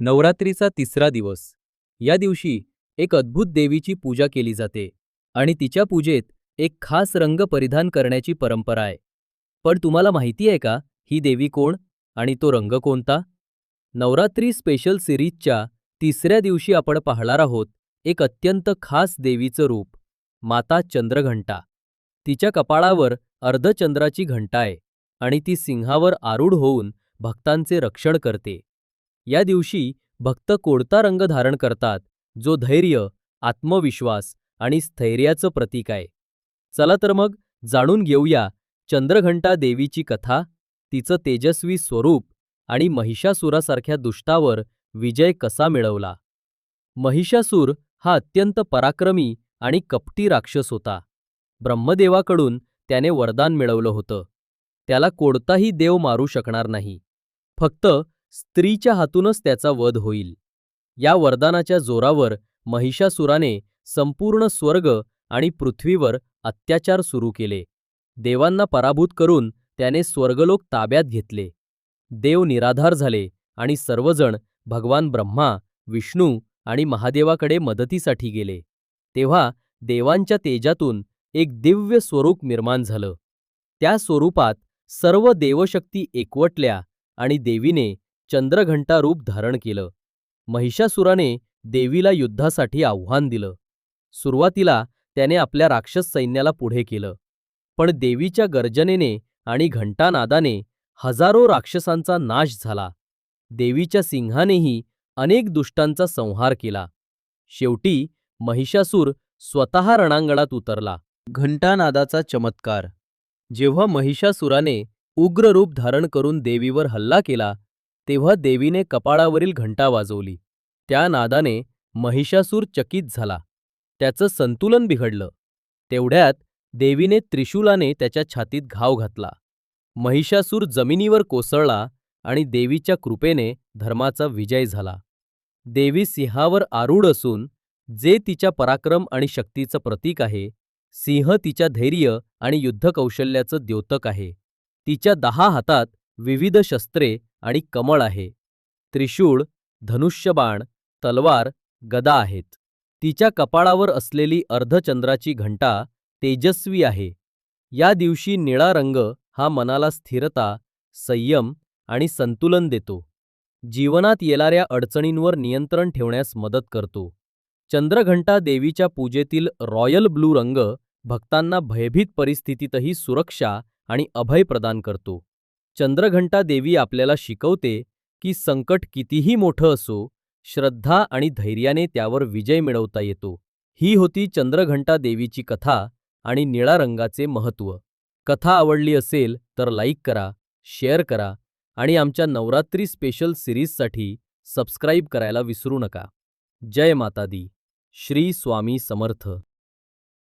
नवरात्रीचा तिसरा दिवस. या दिवशी एक अद्भुत देवीची पूजा केली जाते आणि तिच्या पूजेत एक खास रंग परिधान करण्याची परंपरा आहे. पण तुम्हाला माहिती आहे का ही देवी कोण आणि तो रंग कोणता? नवरात्री स्पेशल सिरीजच्या तिसऱ्या दिवशी आपण पाहणार आहोत एक अत्यंत खास देवीचं रूप माता चंद्रघंटा. तिच्या कपाळावर अर्धचंद्राची घंटा आहे आणि ती सिंहावर आरूढ होऊन भक्तांचे रक्षण करते. या दिवशी भक्त कोणता रंग धारण करतात जो धैर्य आत्मविश्वास आणि स्थैर्याचं प्रतीक आहे. चला तर मग जाणून घेऊया चंद्रघंटा देवीची कथा तिचं तेजस्वी स्वरूप आणि महिषासुरासारख्या दुष्टावर विजय कसा मिळवला. महिषासूर हा अत्यंत पराक्रमी आणि कपटी राक्षस होता. ब्रह्मदेवाकडून त्याने वरदान मिळवलं होतं. त्याला कोणताही देव मारू शकणार नाही. फक्त स्त्रीच्या हातूनच त्याचा वध होईल. या वरदानाच्या जोरावर महिषासुराने संपूर्ण स्वर्ग आणि पृथ्वीवर अत्याचार सुरू केले. देवांना पराभूत करून त्याने स्वर्गलोक ताब्यात घेतले. देव निराधार झाले आणि सर्वजण भगवान ब्रह्मा विष्णू आणि महादेवाकडे मदतीसाठी गेले. तेव्हा देवांच्या तेजातून एक दिव्य स्वरूप निर्माण झालं. त्या स्वरूपात सर्व देवशक्ती एकवटल्या आणि देवीने चंद्रघंटा रूप धारण केलं. महिषासुराने देवीला युद्धासाठी आव्हान दिलं. सुरुवातीला त्याने आपल्या राक्षस सैन्याला पुढे केलं. पण देवीच्या गर्जनेने आणि घंटानादाने हजारो राक्षसांचा नाश झाला. देवीच्या सिंहानेही अनेक दुष्टांचा संहार केला. शेवटी महिषासूर स्वतः रणांगणात उतरला. घंटानादाचा चमत्कार. जेव्हा महिषासुराने उग्र रूप धारण करून देवीवर हल्ला केला तेव्हा देवीने कपाळावरील घंटा वाजवली. त्या नादाने महिषासूर चकित झाला. त्याचं संतुलन बिघडलं. तेवढ्यात देवीने त्रिशूलाने त्याच्या छातीत घाव घातला. महिषासूर जमिनीवर कोसळला आणि देवीच्या कृपेने धर्माचा विजय झाला. देवी सिंहावर आरूढ असून जे तिच्या पराक्रम आणि शक्तीचं प्रतीक आहे सिंह तिच्या धैर्य आणि युद्धकौशल्याचं द्योतक आहे. तिच्या दहा हातात विविध शस्त्रे आणि कमळ आहे. त्रिशूळ धनुष्यबाण तलवार गदा आहेत. तिच्या कपाळावर असलेली अर्धचंद्राची घंटा तेजस्वी आहे. या दिवशी निळा रंग हा मनाला स्थिरता संयम आणि संतुलन देतो. जीवनात येणाऱ्या अडचणींवर नियंत्रण ठेवण्यास मदत करतो. चंद्रघंटा देवीच्या पूजेतील रॉयल ब्लू रंग भक्तांना भयभीत परिस्थितीतही सुरक्षा आणि अभय प्रदान करतो. चंद्रघंटा देवी आपल्याला शिकवते की संकट कितीही मोठं असो श्रद्धा आणि धैर्याने त्यावर विजय मिळवता येतो. ही होती चंद्रघंटा देवीची कथा आणि निळा रंगाचे महत्त्व. कथा आवडली असेल तर लाईक करा शेअर करा आणि आमच्या नवरात्री स्पेशल सिरीजसाठी सबस्क्राईब करायला विसरू नका. जय माता दी. श्री स्वामी समर्थ.